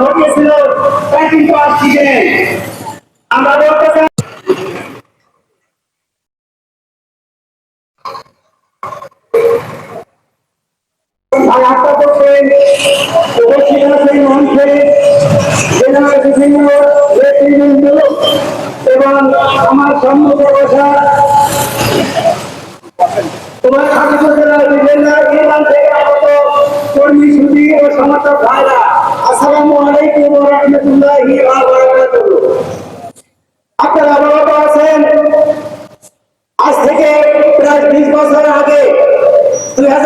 ঘটিয়েছিল তা কিন্তু আজ ঠিক নেই আমরা বলতে চাই আর এবং আমার সম্মুখে বসা tú le das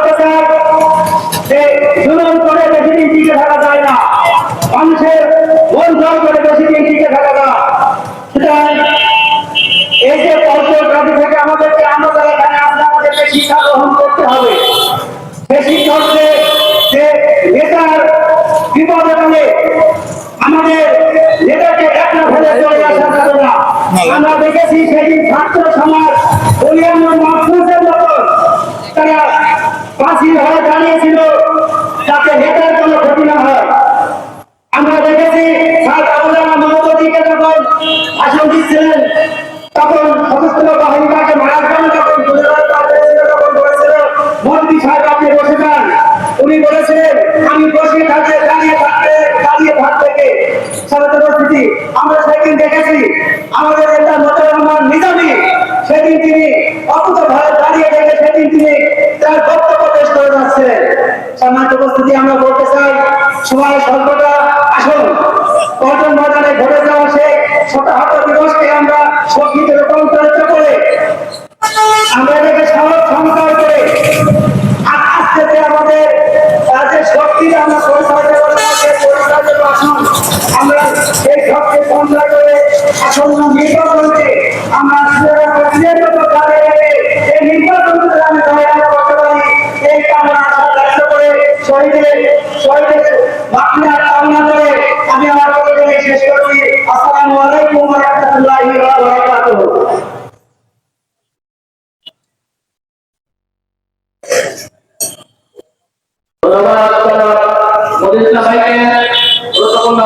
আমাদের নেতাকে আমরা দেখেছি সেদিন ছাত্র সমাজ, অন্যান্য মাহফুজের মতো তারা ফাঁসি হয়ে দাঁড়িয়েছিল, যাতে নেতার কোনো ক্ষতি না হয়। আমরা দেখেছি স্যার আবুল্লাহ মমতাজিকে যখন ভাষণ দিচ্ছিলেন তখন সশস্ত্র বাহিনী তাকে উনি বলেছিলেন, আমি বসে থাকতে আমরা সেদিন দেখেছি আমরা বলতে চাই সময় স্বল্পতা আসুন। পল্টন বাজারে ঘটে যাওয়া সে ছোটখাটো দিবসকে আমরা শক্তিতে রূপান্তরিত করে, আমরা এটাকে সহজ সংস্কার করে আস্তে আস্তে আমাদের রাজ্যের শক্তিটা আমরা পরিচয় দেবো তাকে শহীদের শহীদের মাতৃহার কামনা করে আমি আমার কথা শেষ করছি। আসসালামু আলাইকুম ওয়া রাহমাতুল্লাহি ওয়া বারাকাতুহু। ধন্যবাদ মদিনা ভাইকে গুরুত্বপূর্ণ